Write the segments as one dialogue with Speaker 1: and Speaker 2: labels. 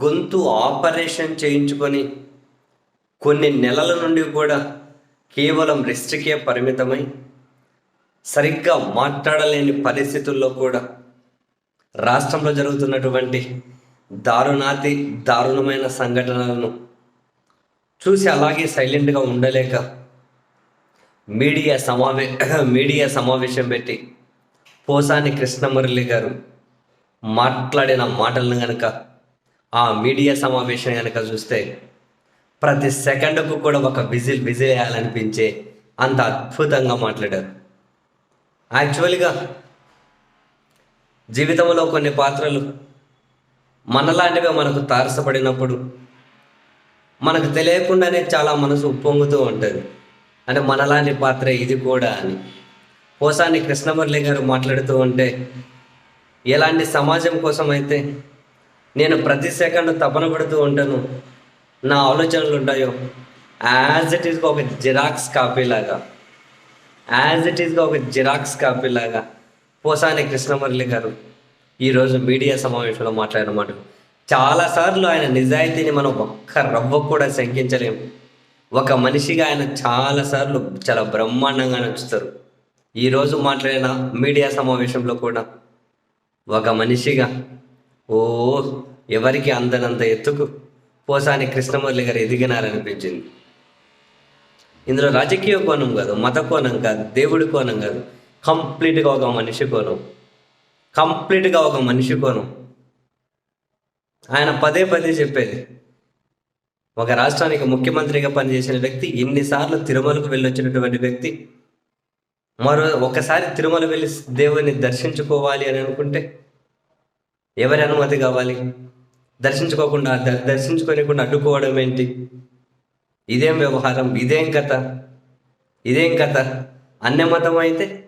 Speaker 1: గొంతు ఆపరేషన్ చేయించుకొని కొన్ని నెలల నుండి కూడా కేవలం రెస్ట్కే పరిమితమై సరిగ్గా మాట్లాడలేని పరిస్థితుల్లో కూడా రాష్ట్రంలో జరుగుతున్నటువంటి దారుణాతి దారుణమైన సంఘటనలను చూసి అలాగే సైలెంట్గా ఉండలేక మీడియా సమావే మీడియా సమావేశం పెట్టి పోసాని కృష్ణమురళి గారు మాట్లాడిన మాటలను కనుక ఆ మీడియా సమావేశం కనుక చూస్తే ప్రతి సెకండ్కు కూడా ఒక విజిల్ విజిల్ వేయాలనిపించే అంత అద్భుతంగా మాట్లాడారు. యాక్చువల్గా జీవితంలో కొన్ని పాత్రలు మనలాంటివే మనకు తారసపడినప్పుడు మనకు తెలియకుండానే చాలా మనసు ఉప్పొంగుతూ ఉంటుంది. అంటే మనలాంటి పాత్ర ఇది కూడా అని. పోసాని కృష్ణమురళి గారు మాట్లాడుతూ ఉంటే ఎలాంటి సమాజం కోసం అయితే నేను ప్రతి సెకండ్ తపన పడుతూ ఉంటాను. నా ఆలోచనలు ఉంటాయో? యాజ్ ఇట్ ఈస్గా ఒక జిరాక్స్ కాపీ లాగా యాజ్ ఇట్ ఈస్గా ఒక జిరాక్స్ కాపీ లాగా పోసాని కృష్ణమురళి గారు ఈరోజు మీడియా సమావేశంలో మాట్లాడినమాట. చాలాసార్లు ఆయన నిజాయితీని మనం ఒక్క రవ్వ కూడా శంకించలేము. ఒక మనిషిగా ఆయన చాలాసార్లు చాలా బ్రహ్మాండంగా నచ్చుతారు ఈరోజు మాట్లాడిన మీడియా సమావేశంలో కూడా ఒక మనిషిగా ఓ ఎవరికి అందనంత ఎత్తుకు? పోసాని కృష్ణమురళి గారు ఎదిగినారనిపించింది. ఇందులో రాజకీయ కోణం కాదు మత కోణం కాదు దేవుడి కోణం కాదు. కంప్లీట్గా ఒక మనిషి కోణం. కంప్లీట్గా ఒక మనిషి కోణం. ఆయన పదే పదే చెప్పేది. ఒక రాష్ట్రానికి ముఖ్యమంత్రిగా పనిచేసిన వ్యక్తి ఎన్నిసార్లు తిరుమలకు వెళ్ళొచ్చినటువంటి వ్యక్తి మరో ఒకసారి తిరుమల వెళ్ళి దేవుని దర్శించుకోవాలి అని అనుకుంటే ఎవరి అనుమతి కావాలి? దర్శించుకోకుండా ద- దర్శించుకోనికుండా అడ్డుకోవడం ఏంటి? ఇదేం వ్యవహారం? ఇదేం కథ? ఇదేం కథ? అన్య మతం అయితే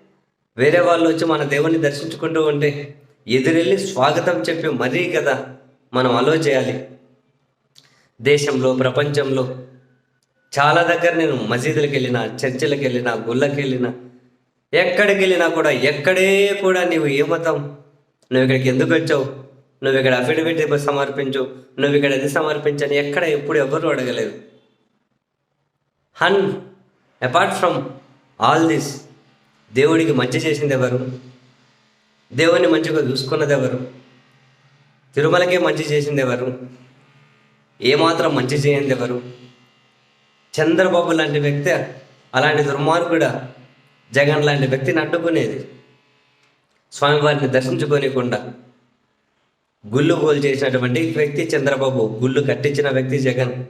Speaker 1: వేరే వాళ్ళు వచ్చి మన దేవుణ్ణి దర్శించుకుంటూ ఉంటే ఎదురెళ్ళి స్వాగతం చెప్పి మరీ కదా మనం అలో చేయాలి. దేశంలో ప్రపంచంలో చాలా దగ్గర నేను మసీదులకు వెళ్ళిన చర్చిలకు వెళ్ళిన గుళ్ళకి వెళ్ళిన ఎక్కడికి వెళ్ళినా కూడా ఎక్కడే కూడా నీవు ఏ మతం నువ్వు ఇక్కడికి ఎందుకు వచ్చావు? నువ్వు ఇక్కడ అఫిడవిట్ సమర్పించు. నువ్వు ఇక్కడ అది సమర్పించని ఎక్కడ ఎప్పుడు ఎవరు అడగలేదు. హన్ అపార్ట్ ఫ్రమ్ ఆల్ దిస్ దేవుడికి మంచి చేసింది ఎవరు? దేవుణ్ణి మంచిగా చూసుకున్నది ఎవరు? తిరుమలకే మంచి చేసింది ఎవరు? ఏమాత్రం మంచి చేయంది ఎవరు? చంద్రబాబు లాంటి వ్యక్తి అలాంటి దుర్మార్గుడ జగన్ లాంటి వ్యక్తిని అడ్డుకునేది. స్వామివారిని దర్శించుకోనికుండా గుళ్ళు గోలు చేసినటువంటి వ్యక్తి చంద్రబాబు గుళ్ళు కట్టించిన వ్యక్తి జగన్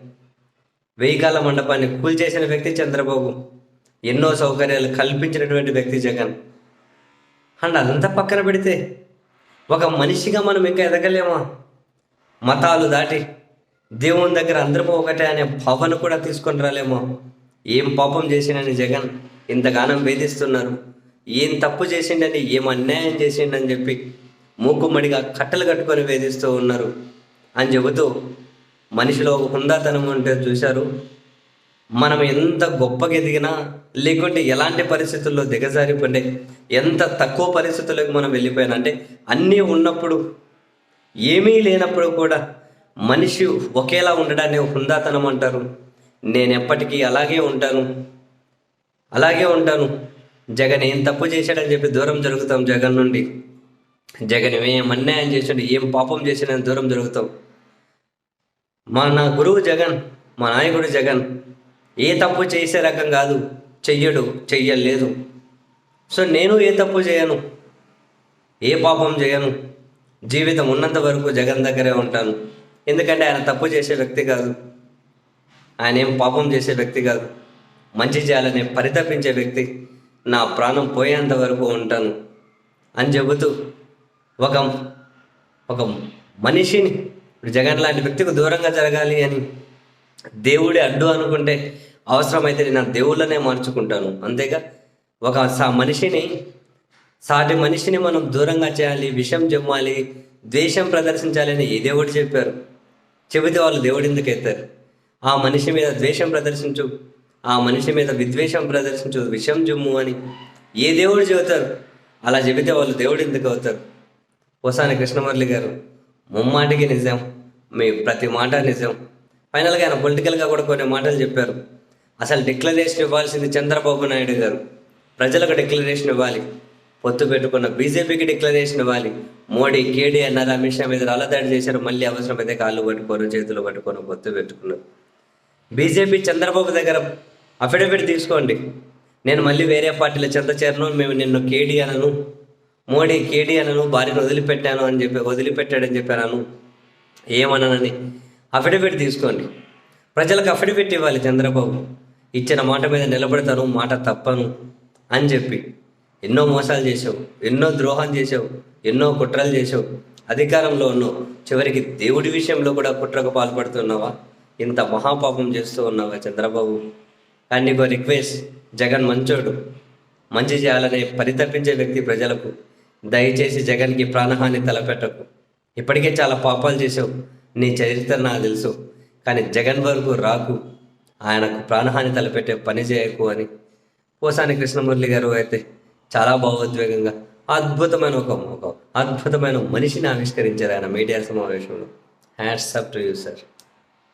Speaker 1: వెయ్యికాల మండపాన్ని మండపాన్ని కూల్చేసిన వ్యక్తి చంద్రబాబు ఎన్నో సౌకర్యాలు కల్పించినటువంటి వ్యక్తి జగన్. అండ్ అదంతా పక్కన పెడితే ఒక మనిషిగా మనం ఇంకా ఎదగలేమా? మతాలు దాటి దేవుని దగ్గర అందరము ఒకటే అనే భావన కూడా తీసుకొని రాలేమో? ఏం పాపం చేసినని జగన్ ఇంతగానం వేధిస్తున్నారు. ఏం తప్పు చేసిండని ఏం అన్యాయం చేసిండని చెప్పి మూకుమ్మడిగా కట్టలు కట్టుకొని వేధిస్తూ ఉన్నారు. అని చెబుతూ మనిషిలో ఒక హుందాతనం ఉంటే చూశారు. మనం ఎంత గొప్పగా ఎదిగినా లేకుంటే ఎలాంటి పరిస్థితుల్లో దిగజారిపోయి ఎంత తక్కువ పరిస్థితులకు మనం వెళ్ళిపోయినా అంటే అన్నీ ఉన్నప్పుడు ఏమీ లేనప్పుడు కూడా మనిషి ఒకేలా ఉండడాన్ని హుందాతనం అంటారు. నేను ఎప్పటికీ అలాగే ఉంటాను. అలాగే ఉంటాను. జగన్ ఏం తప్పు చేశాడని చెప్పి దూరం జరుగుతాం జగన్ నుండి. జగన్ ఏం అన్యాయం చేశాడు ఏం పాపం చేశాడని దూరం జరుగుతాం. మా నా గురువు జగన్ మా నాయకుడు జగన్ ఏ తప్పు చేసే రకం కాదు చెయ్యడు చెయ్యలేదు. సో నేను ఏ తప్పు చేయను ఏ పాపం చేయను జీవితం ఉన్నంత వరకు జగన్ దగ్గరే ఉంటాను. ఎందుకంటే ఆయన తప్పు చేసే వ్యక్తి కాదు. ఆయన ఏం పాపం చేసే వ్యక్తి కాదు. మంచి చేయాలని పరితపించే వ్యక్తి. నా ప్రాణం పోయేంత వరకు ఉంటాను అని చెబుతూ ఒక ఒక మనిషిని ఇప్పుడు జగన్ లాంటి వ్యక్తికి దూరంగా జరగాలి అని దేవుడే అడ్డు అనుకుంటే అవసరమైతే నేను దేవుళ్ళనే మార్చుకుంటాను. అంతేగా ఒక సా మనిషిని సాటి మనిషిని మనం దూరంగా చేయాలి విషం జమ్మాలి ద్వేషం ప్రదర్శించాలి అని ఏ దేవుడు చెప్పారు? చెబితే వాళ్ళు దేవుడు ఎందుకు ఎత్తారు? ఆ మనిషి మీద ద్వేషం ప్రదర్శించు. ఆ మనిషి మీద విద్వేషం ప్రదర్శించదు. విషం జమ్ము అని. ఏ దేవుడు చెబుతారు? అలా చెబితే వాళ్ళు దేవుడు ఎందుకు అవుతారు? పోసాని కృష్ణమురళి గారు ముమ్మాటికి నిజం మీ ప్రతి మాట నిజం. ఫైనల్గా ఆయన పొలిటికల్గా కూడా కొన్ని మాటలు చెప్పారు. అసలు డిక్లరేషన్ ఇవ్వాల్సింది చంద్రబాబు నాయుడు గారు. ప్రజలకు డిక్లరేషన్ ఇవ్వాలి. పొత్తు పెట్టుకున్న బీజేపీకి డిక్లరేషన్ ఇవ్వాలి. మోడీ కేడీ అన్నారు అమిత్ షా మీద రాళ్ళదాడి చేశారు. మళ్ళీ అవసరమైతే కాళ్ళు పట్టుకోరు చేతులు పట్టుకోను పొత్తు పెట్టుకున్నారు బీజేపీ చంద్రబాబు దగ్గర అఫిడవిట్ తీసుకోండి. నేను మళ్ళీ వేరే పార్టీలో చెంత చేరను మేము నిన్ను కేడీ అనను మోడీ కేడీ అనను భార్యను వదిలిపెట్టాను అని చెప్పి వదిలిపెట్టాడని చెప్పాను ఏమనని అఫిడవిట్ తీసుకోండి. ప్రజలకు అఫిడవిట్ ఇవ్వాలి చంద్రబాబు. ఇచ్చిన మాట మీద నిలబడతాను మాట తప్పను అని చెప్పి. ఎన్నో మోసాలు చేసావు ఎన్నో ద్రోహం చేసావు ఎన్నో కుట్రలు చేసావు అధికారంలో ఉన్నావు. చివరికి దేవుడి విషయంలో కూడా కుట్రకు పాల్పడుతున్నావా? ఇంత మహాపాపం చేస్తూ ఉన్నావా చంద్రబాబు? అండ్ నీకు రిక్వెస్ట్ జగన్ మంచోడు. మంచి చేయాలనే పరితపించే వ్యక్తి ప్రజలకు దయచేసి జగన్కి ప్రాణహాని తలపెట్టకు. ఇప్పటికే చాలా పాపాలు చేసావు నీ చరిత్ర నాకు తెలుసు. కానీ జగన్ వరకు రాకు. ఆయనకు ప్రాణహాని తలపెట్టే పని చేయకు అని. పోసాని కృష్ణమురళి గారు అయితే చాలా భావోద్వేగంగా అద్భుతమైన ఒక ఒక అద్భుతమైన మనిషిని ఆవిష్కరించారు ఆయన మీడియా సమావేశంలో. Hats up to you sir